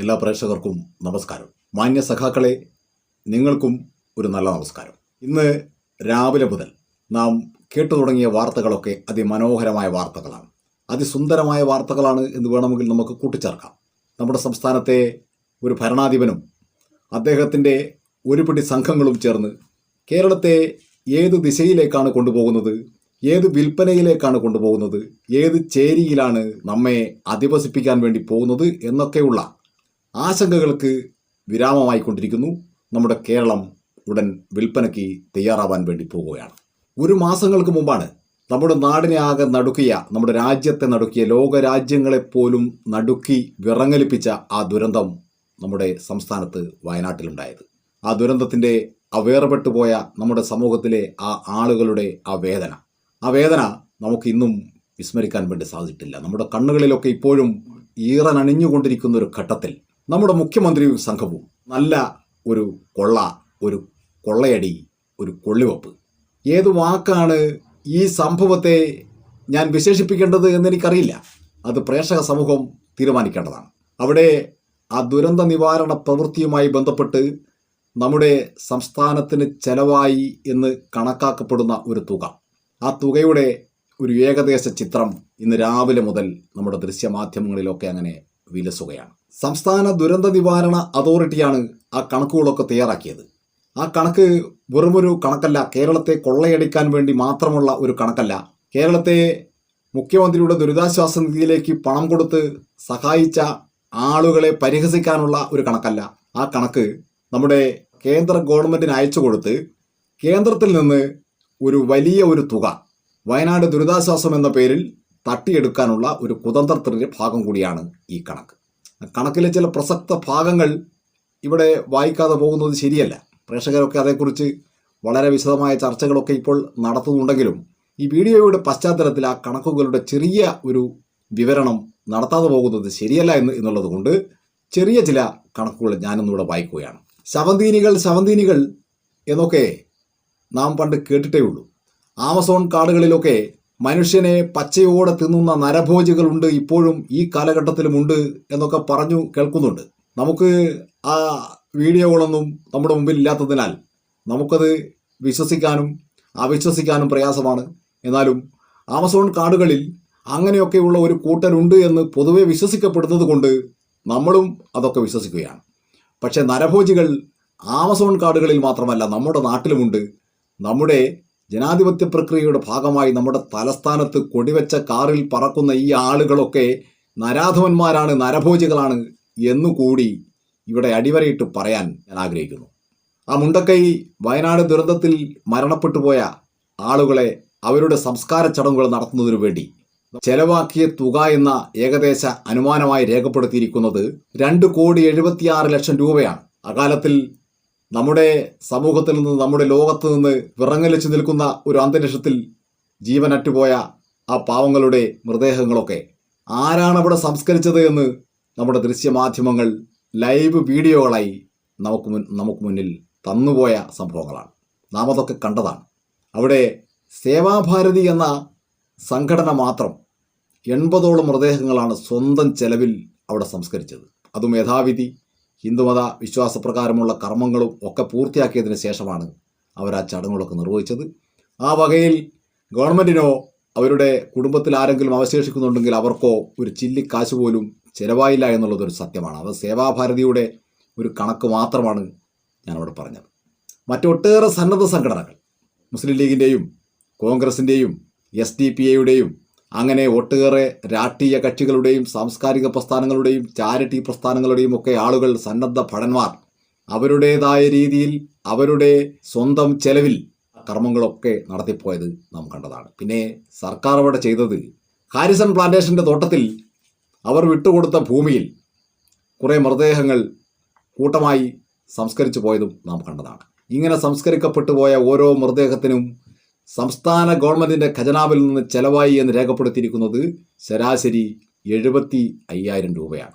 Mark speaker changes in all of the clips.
Speaker 1: എല്ലാ പ്രേക്ഷകർക്കും നമസ്കാരം. മാന്യ സഖാക്കളെ നിങ്ങൾക്കും ഒരു നല്ല നമസ്കാരം. ഇന്ന് രാവിലെ മുതൽ നാം കേട്ടു തുടങ്ങിയ വാർത്തകളൊക്കെ അതിമനോഹരമായ വാർത്തകളാണ്. അതിസുന്ദരമായ വാർത്തകളാണ് എന്ന് വേണമെങ്കിൽ നമുക്ക് കൂട്ടിച്ചേർക്കാം. നമ്മുടെ സംസ്ഥാനത്തെ ഒരു ഭരണാധിപനും അദ്ദേഹത്തിന്റെ ഒരു പിടി സംഘങ്ങളും ചേർന്ന് കേരളത്തെ ഏത് ദിശയിലേക്കാണ് കൊണ്ടുപോകുന്നത് ഏത് വിൽപ്പനയിലേക്കാണ് കൊണ്ടുപോകുന്നത് ഏത് ചേരിയിലാണ് നമ്മെ അധിവസിപ്പിക്കാൻ വേണ്ടി പോകുന്നത് എന്നൊക്കെയുള്ള ആശങ്കകൾക്ക് വിരാമമായിക്കൊണ്ടിരിക്കുന്നു. നമ്മുടെ കേരളം ഉടൻ വിൽപ്പനയ്ക്ക് തയ്യാറാവാൻ വേണ്ടി പോവുകയാണ്. ഒരു മാസങ്ങൾക്ക് മുമ്പാണ് നമ്മുടെ നാടിനെ ആകെ നടുക്കിയ നമ്മുടെ രാജ്യത്തെ നടുക്കിയ ലോകരാജ്യങ്ങളെപ്പോലും നടുക്കി വിറങ്ങലിപ്പിച്ച ആ ദുരന്തം നമ്മുടെ സംസ്ഥാനത്ത് വയനാട്ടിലുണ്ടായത്. ആ ദുരന്തത്തിന്റെ ആ പോയ നമ്മുടെ സമൂഹത്തിലെ ആ ആളുകളുടെ ആ വേദന. ആ വേദന നമുക്ക് ഇന്നും വിസ്മരിക്കാൻ വേണ്ടി സാധിച്ചിട്ടില്ല. നമ്മുടെ കണ്ണുകളിലൊക്കെ ഇപ്പോഴും ഈറനണിഞ്ഞുകൊണ്ടിരിക്കുന്ന ഒരു ഘട്ടത്തിൽ നമ്മുടെ മുഖ്യമന്ത്രിയും സംഘവും നല്ല ഒരു കൊള്ള ഒരു കൊള്ളയടി ഒരു കൊള്ളിവപ്പ്. ഏത് വാക്കാണ് ഈ സംഭവത്തെ ഞാൻ വിശേഷിപ്പിക്കേണ്ടത് എന്നെനിക്കറിയില്ല. അത് പ്രേക്ഷക സമൂഹം തീരുമാനിക്കേണ്ടതാണ്. അവിടെ ആ ദുരന്ത നിവാരണ പ്രവൃത്തിയുമായി ബന്ധപ്പെട്ട് നമ്മുടെ സംസ്ഥാനത്തിന് ചെലവായി എന്ന് കണക്കാക്കപ്പെടുന്ന ഒരു തുക. ആ തുകയുടെ ഒരു ഏകദേശ ചിത്രം ഇന്ന് രാവിലെ മുതൽ നമ്മുടെ ദൃശ്യമാധ്യമങ്ങളിലൊക്കെ അങ്ങനെ വിലസുകയാണ്. സംസ്ഥാന ദുരന്ത നിവാരണ അതോറിറ്റിയാണ് ആ കണക്കുകളൊക്കെ തയ്യാറാക്കിയത്. ആ കണക്ക് വെറുമൊരു കണക്കല്ല കേരളത്തെ കൊള്ളയടിക്കാൻ വേണ്ടി മാത്രമുള്ള ഒരു കണക്കല്ല. കേരളത്തെ മുഖ്യമന്ത്രിയുടെ ദുരിതാശ്വാസ നിധിയിലേക്ക് പണം കൊടുത്ത് സഹായിച്ച ആളുകളെ പരിഹസിക്കാനുള്ള ഒരു കണക്കല്ല. ആ കണക്ക് നമ്മുടെ കേന്ദ്ര ഗവൺമെന്റിന് അയച്ചു കൊടുത്ത് കേന്ദ്രത്തിൽ നിന്ന് ഒരു വലിയ ഒരു തുക വയനാട് ദുരിതാശ്വാസം എന്ന പേരിൽ തട്ടിയെടുക്കാനുള്ള ഒരു കുതന്ത്രത്തിന്റെ ഭാഗം കൂടിയാണ് ഈ കണക്ക്. കണക്കിലെ ചില പ്രസക്ത ഭാഗങ്ങൾ ഇവിടെ വായിക്കാതെ പോകുന്നത് ശരിയല്ല. പ്രേക്ഷകരൊക്കെ അതേക്കുറിച്ച് വളരെ വിശദമായ ചർച്ചകളൊക്കെ ഇപ്പോൾ നടത്തുന്നുണ്ടെങ്കിലും ഈ വീഡിയോയുടെ പശ്ചാത്തലത്തിൽ ആ കണക്കുകളുടെ ചെറിയ ഒരു വിവരണം നടത്താതെ പോകുന്നത് ശരിയല്ല എന്ന് എന്നുള്ളത് കൊണ്ട് ചെറിയ ചില കണക്കുകൾ ഞാനിന്നിവിടെ വായിക്കുകയാണ്. ശവന്തീനികൾ ശവന്തീനികൾ എന്നൊക്കെ നാം പണ്ട് കേട്ടിട്ടേ ഉള്ളൂ. ആമസോൺ കാടുകളിലൊക്കെ മനുഷ്യനെ പച്ചയോടെ തിന്നുന്ന നരഭോജികളുണ്ട് ഇപ്പോഴും ഈ കാലഘട്ടത്തിലുമുണ്ട് എന്നൊക്കെ പറഞ്ഞു കേൾക്കുന്നുണ്ട്. നമുക്ക് ആ വീഡിയോകളൊന്നും നമ്മുടെ മുമ്പിൽ ഇല്ലാത്തതിനാൽ നമുക്കത് വിശ്വസിക്കാനും അവിശ്വസിക്കാനും പ്രയാസമാണ്. എന്നാലും ആമസോൺ കാടുകളിൽ അങ്ങനെയൊക്കെയുള്ള ഒരു കൂട്ടരുണ്ട് എന്ന് പൊതുവെ വിശ്വസിക്കപ്പെടുന്നത് കൊണ്ട് നമ്മളും അതൊക്കെ വിശ്വസിക്കുകയാണ്. പക്ഷേ നരഭോജികൾ ആമസോൺ കാടുകളിൽ മാത്രമല്ല നമ്മുടെ നാട്ടിലുമുണ്ട്. നമ്മുടെ ജനാധിപത്യ പ്രക്രിയയുടെ ഭാഗമായി നമ്മുടെ തലസ്ഥാനത്ത് കൊടിവെച്ച കാറിൽ പറക്കുന്ന ഈ ആളുകളൊക്കെ നരാധവന്മാരാണ് നരഭോജികളാണ് എന്നുകൂടി ഇവിടെ അടിവരയിട്ട് പറയാൻ ഞാൻ ആഗ്രഹിക്കുന്നു. ആ മുണ്ടക്കൈ വയനാട് ദുരന്തത്തിൽ മരണപ്പെട്ടു പോയ ആളുകളെ അവരുടെ സംസ്കാര ചടങ്ങുകൾ നടത്തുന്നതിനു വേണ്ടി ചെലവാക്കിയ തുക എന്ന ഏകദേശ അനുമാനമായി രേഖപ്പെടുത്തിയിരിക്കുന്നത് രണ്ട് കോടി എഴുപത്തിയാറ് ലക്ഷം രൂപയാണ്. അകാലത്തിൽ നമ്മുടെ സമൂഹത്തിൽ നിന്ന് നമ്മുടെ ലോകത്ത് നിന്ന് വിറങ്ങലിച്ച് നിൽക്കുന്ന ഒരു അന്തരീക്ഷത്തിൽ ജീവനറ്റുപോയ ആ പാവങ്ങളുടെ മൃതദേഹങ്ങളൊക്കെ ആരാണ് അവിടെ സംസ്കരിച്ചത് എന്ന് നമ്മുടെ ദൃശ്യമാധ്യമങ്ങൾ ലൈവ് വീഡിയോകളായി നമുക്ക് മുൻ നമുക്ക് മുന്നിൽ തന്നുപോയ സംഭവങ്ങളാണ്. നാം അതൊക്കെ കണ്ടതാണ്. അവിടെ സേവാഭാരതി എന്ന സംഘടന മാത്രം എൺപതോളം മൃതദേഹങ്ങളാണ് സ്വന്തം ചെലവിൽ അവിടെ സംസ്കരിച്ചത്. അതും യഥാവിധി ഹിന്ദുമത വിശ്വാസപ്രകാരമുള്ള കർമ്മങ്ങളും ഒക്കെ പൂർത്തിയാക്കിയതിന് ശേഷമാണ് അവർ ആ ചടങ്ങുകളൊക്കെ നിർവഹിച്ചത്. ആ വകയിൽ ഗവൺമെന്റിനോ അവരുടെ കുടുംബത്തിൽ ആരെങ്കിലും അവശേഷിക്കുന്നുണ്ടെങ്കിൽ അവർക്കോ ഒരു ചില്ലിക്കാശ് പോലും ചിലവായില്ല എന്നുള്ളതൊരു സത്യമാണ്. അത് സേവാഭാരതിയുടെ ഒരു കണക്ക് മാത്രമാണ് ഞാനവിടെ പറഞ്ഞത്. മറ്റൊട്ടേറെ സന്നദ്ധ സംഘടനകൾ മുസ്ലിം ലീഗിന്റെയും കോൺഗ്രസിന്റെയും എസ് ഡി പി എയുടെയും അങ്ങനെ ഒട്ടേറെ രാഷ്ട്രീയ കക്ഷികളുടെയും സാംസ്കാരിക പ്രസ്ഥാനങ്ങളുടെയും ചാരിറ്റി പ്രസ്ഥാനങ്ങളുടെയും ഒക്കെ ആളുകൾ സന്നദ്ധ ഭടന്മാർ. അവരുടേതായ രീതിയിൽ അവരുടെ സ്വന്തം ചെലവിൽ കർമ്മങ്ങളൊക്കെ നടത്തിപ്പോയത് നാം കണ്ടതാണ്. പിന്നെ സർക്കാർ അവിടെ ചെയ്തത് ഹാരിസൺ പ്ലാന്റേഷന്റെ തോട്ടത്തിൽ അവർ വിട്ടുകൊടുത്ത ഭൂമിയിൽ കുറേ മൃതദേഹങ്ങൾ കൂട്ടമായി സംസ്കരിച്ചു പോയതും നാം കണ്ടതാണ്. ഇങ്ങനെ സംസ്കരിക്കപ്പെട്ടു പോയ ഓരോ മൃതദേഹത്തിനും സംസ്ഥാന ഗവൺമെന്റിന്റെ ഖജനാവിൽ നിന്ന് ചെലവായി എന്ന് രേഖപ്പെടുത്തിയിരിക്കുന്നത് ശരാശരി എഴുപത്തി അയ്യായിരം രൂപയാണ്.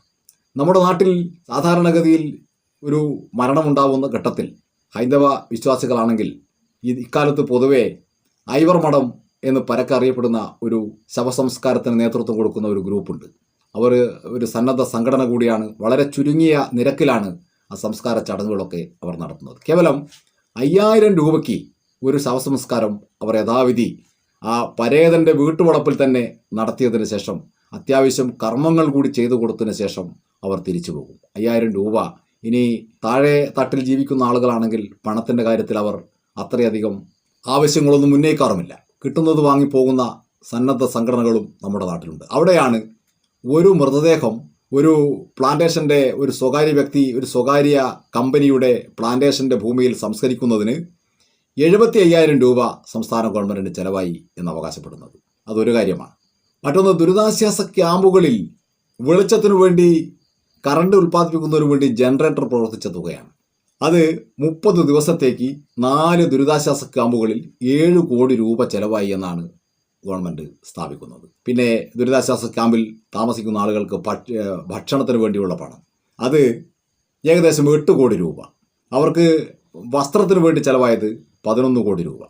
Speaker 1: നമ്മുടെ നാട്ടിൽ സാധാരണഗതിയിൽ ഒരു മരണമുണ്ടാവുന്ന ഘട്ടത്തിൽ ഹൈന്ദവ വിശ്വാസികളാണെങ്കിൽ ഇക്കാലത്ത് പൊതുവെ ഐവർ മഠം എന്ന് പരക്കെ അറിയപ്പെടുന്ന ഒരു ശവസംസ്കാരത്തിന് നേതൃത്വം കൊടുക്കുന്ന ഒരു ഗ്രൂപ്പുണ്ട്. അവർ ഒരു സന്നദ്ധ സംഘടന കൂടിയാണ്. വളരെ ചുരുങ്ങിയ നിരക്കിലാണ് ആ സംസ്കാര ചടങ്ങുകളൊക്കെ അവർ നടത്തുന്നത്. കേവലം അയ്യായിരം രൂപയ്ക്ക് ഒരു ശവസംസ്കാരം അവർ യഥാവിധി ആ പരേതന്റെ വീട്ടുവളപ്പിൽ തന്നെ നടത്തിയതിന് ശേഷം അത്യാവശ്യം കർമ്മങ്ങൾ കൂടി ചെയ്തു കൊടുത്തതിന് ശേഷം അവർ തിരിച്ചു പോകും. അയ്യായിരം രൂപ. ഇനി താഴെ തട്ടിൽ ജീവിക്കുന്ന ആളുകളാണെങ്കിൽ പണത്തിന്റെ കാര്യത്തിൽ അവർ അത്രയധികം ആവശ്യങ്ങളൊന്നും ഉന്നയിക്കാറുമില്ല. കിട്ടുന്നത് വാങ്ങിപ്പോകുന്ന സന്നദ്ധ സംഘടനകളും നമ്മുടെ നാട്ടിലുണ്ട്. അവിടെയാണ് ഒരു മൃതദേഹം ഒരു പ്ലാന്റേഷന്റെ ഒരു സ്വകാര്യ വ്യക്തി ഒരു സ്വകാര്യ കമ്പനിയുടെ പ്ലാന്റേഷന്റെ ഭൂമിയിൽ സംസ്കരിക്കുന്നതിന് എഴുപത്തി അയ്യായിരം രൂപ സംസ്ഥാന ഗവൺമെന്റിന് ചെലവായി എന്ന് അവകാശപ്പെടുന്നത് അതൊരു കാര്യമാണ്. മറ്റൊന്ന് ദുരിതാശ്വാസ ക്യാമ്പുകളിൽ വെളിച്ചത്തിനു വേണ്ടി കറണ്ട് ഉൽപ്പാദിപ്പിക്കുന്നതിനു വേണ്ടി ജനറേറ്റർ പ്രവർത്തിച്ച തുകയാണ്. അത് മുപ്പത് ദിവസത്തേക്ക് നാല് ദുരിതാശ്വാസ ക്യാമ്പുകളിൽ ഏഴ് കോടി രൂപ ചെലവായി എന്നാണ് ഗവൺമെന്റ് സ്ഥാപിക്കുന്നത്. പിന്നെ ദുരിതാശ്വാസ ക്യാമ്പിൽ താമസിക്കുന്ന ആളുകൾക്ക് ഭക്ഷ ഭക്ഷണത്തിന് വേണ്ടിയുള്ള പണം. അത് ഏകദേശം എട്ട് കോടി രൂപ. അവർക്ക് വസ്ത്രത്തിന് വേണ്ടി ചെലവായത് പതിനൊന്ന് കോടി രൂപ.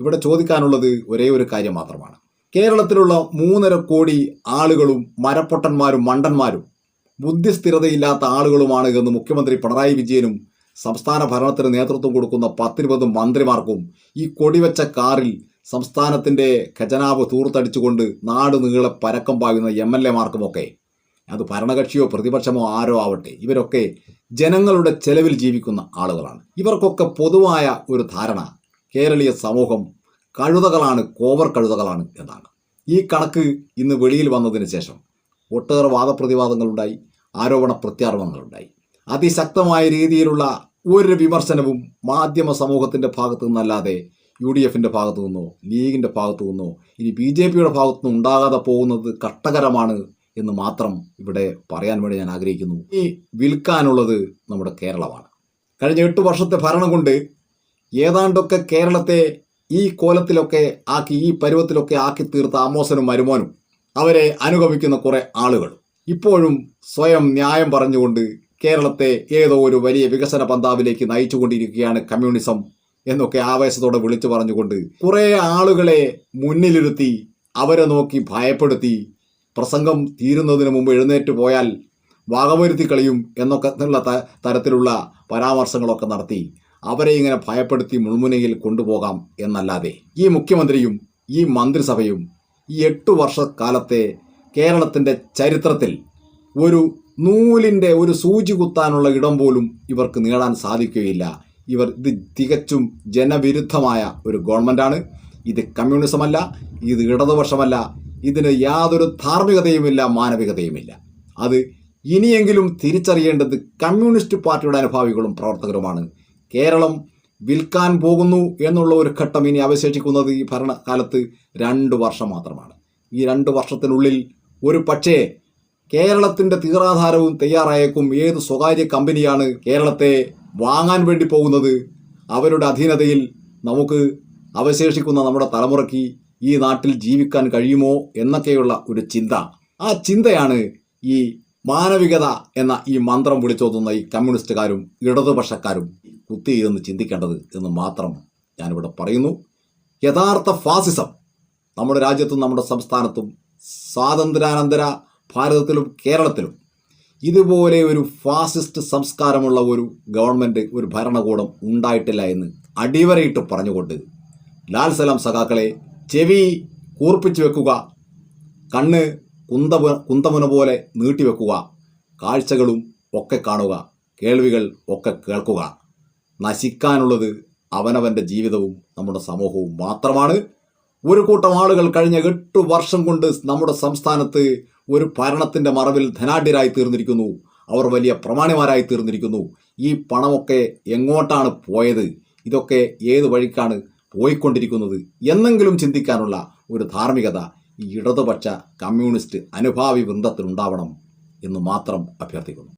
Speaker 1: ഇവിടെ ചോദിക്കാനുള്ളത് ഒരേ ഒരു കാര്യം മാത്രമാണ്. കേരളത്തിലുള്ള മൂന്നര കോടി ആളുകളും മരപ്പൊട്ടന്മാരും മണ്ടന്മാരും ബുദ്ധിസ്ഥിരതയില്ലാത്ത ആളുകളുമാണ് എന്ന് മുഖ്യമന്ത്രി പിണറായി വിജയനും സംസ്ഥാന ഭരണത്തിന് നേതൃത്വം കൊടുക്കുന്ന പത്തിരുപത് മന്ത്രിമാർക്കും ഈ കൊടിവെച്ച കാറിൽ സംസ്ഥാനത്തിന്റെ ഖജനാവ് തൂർത്തടിച്ചുകൊണ്ട് നാട് നീളെ പരക്കം പായുന്ന എം എൽ എമാർക്കുമൊക്കെ അത് ഭരണകക്ഷിയോ പ്രതിപക്ഷമോ ആരോ ആവട്ടെ ഇവരൊക്കെ ജനങ്ങളുടെ ചെലവിൽ ജീവിക്കുന്ന ആളുകളാണ്. ഇവർക്കൊക്കെ പൊതുവായ ഒരു ധാരണ കേരളീയ സമൂഹം കഴുതകളാണ് കോവർ കഴുതകളാണ് എന്നാണ്. ഈ കണക്ക് ഇന്ന് വെളിയിൽ വന്നതിന് ശേഷം ഒട്ടേറെ വാദപ്രതിവാദങ്ങളുണ്ടായി ആരോപണ പ്രത്യാരോപണങ്ങളുണ്ടായി അതിശക്തമായ രീതിയിലുള്ള ഒരു വിമർശനവും മാധ്യമ സമൂഹത്തിന്റെ ഭാഗത്തു നിന്നല്ലാതെ യു ഡി എഫിന്റെ ഭാഗത്തു നിന്നോ ലീഗിന്റെ ഭാഗത്തു നിന്നോ ഇനി ബി ജെ പിയുടെ ഭാഗത്തു നിന്നും ഉണ്ടാകാതെ പോകുന്നത് കഷ്ടകരമാണ് എന്ന് മാത്രം ഇവിടെ പറയാൻ വേണ്ടി ഞാൻ ആഗ്രഹിക്കുന്നു. ഈ വിൽക്കാനുള്ളത് നമ്മുടെ കേരളമാണ്. കഴിഞ്ഞ എട്ട് വർഷത്തെ ഭരണം കൊണ്ട് ഏതാണ്ടൊക്കെ കേരളത്തെ ഈ കോലത്തിലൊക്കെ ആക്കി ഈ പരുവത്തിലൊക്കെ ആക്കി തീർത്ത അമോസനും മരുമോനും അവരെ അനുഗമിക്കുന്ന കുറെ ആളുകൾ. ഇപ്പോഴും സ്വയം ന്യായം പറഞ്ഞുകൊണ്ട് കേരളത്തെ ഏതോ ഒരു വലിയ വികസന പന്താവിലേക്ക് നയിച്ചുകൊണ്ടിരിക്കുകയാണ് കമ്മ്യൂണിസം എന്നൊക്കെ ആവേശത്തോടെ വിളിച്ചു പറഞ്ഞുകൊണ്ട് കുറേ ആളുകളെ മുന്നിലിരുത്തി അവരെ നോക്കി ഭയപ്പെടുത്തി പ്രസംഗം തീരുന്നതിന് മുമ്പ് എഴുന്നേറ്റ് പോയാൽ വാകവരുത്തി കളിയും എന്നൊക്കെ തരത്തിലുള്ള പരാമർശങ്ങളൊക്കെ നടത്തി. അവരെ ഇങ്ങനെ ഭയപ്പെടുത്തി മുൾമുനയിൽ കൊണ്ടുപോകാം എന്നല്ലാതെ ഈ മുഖ്യമന്ത്രിയും ഈ മന്ത്രിസഭയും ഈ എട്ട് വർഷക്കാലത്തെ കേരളത്തിന്റെ ചരിത്രത്തിൽ ഒരു നൂലിന്റെ ഒരു സൂചി കുത്താനുള്ള ഇടം പോലും ഇവർക്ക് നേടാൻ സാധിക്കുകയില്ല. ഇവർ ഇത് തികച്ചും ജനവിരുദ്ധമായ ഒരു ഗവൺമെന്റാണ്. ഇത് കമ്മ്യൂണിസമല്ല ഇത് ഇടതുപക്ഷമല്ല ഇതിന് യാതൊരു ധാർമ്മികതയുമില്ല മാനവികതയുമില്ല. അത് ഇനിയെങ്കിലും തിരിച്ചറിയേണ്ടത് കമ്മ്യൂണിസ്റ്റ് പാർട്ടിയുടെ അനുഭാവികളും പ്രവർത്തകരുമാണ്. കേരളം വിൽക്കാൻ പോകുന്നു എന്നുള്ള ഒരു ഘട്ടം ഇനി അവശേഷിക്കുന്നത് ഈ ഭരണകാലത്ത് രണ്ട് വർഷം മാത്രമാണ്. ഈ രണ്ട് വർഷത്തിനുള്ളിൽ ഒരു പക്ഷേ കേരളത്തിന്റെ തീറാധാരവും തയ്യാറായേക്കും ഏത് സ്വകാര്യ കമ്പനിയാണ് കേരളത്തെ വാങ്ങാൻ വേണ്ടി പോകുന്നത് അവരുടെ അധീനതയിൽ നമുക്ക് അവശേഷിക്കുന്ന നമ്മുടെ തലമുറയ്ക്ക് ഈ നാട്ടിൽ ജീവിക്കാൻ കഴിയുമോ എന്നൊക്കെയുള്ള ഒരു ചിന്ത. ആ ചിന്തയാണ് ഈ മാനവികത എന്ന ഈ മന്ത്രം വിളിച്ചോതുന്ന ഈ കമ്മ്യൂണിസ്റ്റുകാരും ഇടതുപക്ഷക്കാരും കുത്തിയിരുന്ന് ചിന്തിക്കേണ്ടത് എന്ന് മാത്രം ഞാനിവിടെ പറയുന്നു. യഥാർത്ഥ ഫാസിസം നമ്മുടെ രാജ്യത്തും നമ്മുടെ സംസ്ഥാനത്തും സ്വാതന്ത്ര്യാനന്തര ഭാരതത്തിലും കേരളത്തിലും ഇതുപോലെ ഒരു ഫാസിസ്റ്റ് സംസ്കാരമുള്ള ഒരു ഗവൺമെന്റ് ഒരു ഭരണകൂടം ഉണ്ടായിട്ടില്ല എന്ന് അടിവരയിട്ട് പറഞ്ഞുകൊണ്ട് ലാൽ സലാം സഖാക്കളെ ചെവി കൂർപ്പിച്ചു വെക്കുക കണ്ണ് കുന്ത കുന്തമുന പോലെ നീട്ടിവെക്കുക കാഴ്ചകളും ഒക്കെ കാണുക കേൾവികൾ ഒക്കെ കേൾക്കുക. നശിക്കാനുള്ളത് അവനവന്റെ ജീവിതവും നമ്മുടെ സമൂഹവും മാത്രമാണ്. ഒരു കൂട്ടം ആളുകൾ കഴിഞ്ഞ എട്ട് വർഷം കൊണ്ട് നമ്മുടെ സംസ്ഥാനത്ത് ഒരു ഭരണത്തിന്റെ മറവിൽ ധനാഢ്യരായി തീർന്നിരിക്കുന്നു. അവർ വലിയ പ്രമാണിമാരായി തീർന്നിരിക്കുന്നു. ഈ പണമൊക്കെ എങ്ങോട്ടാണ് പോയത്? ഇതൊക്കെ ഏത് വഴിക്കാണ് പോയിക്കൊണ്ടിരിക്കുന്നത്? എന്നെങ്കിലും ചിന്തിക്കാനുള്ള ഒരു ധാർമ്മികത ഈ ഇടതുപക്ഷ കമ്മ്യൂണിസ്റ്റ് അനുഭാവി വൃന്ദത്തിനുണ്ടാവണം എന്ന് മാത്രം അഭ്യർത്ഥിക്കുന്നു.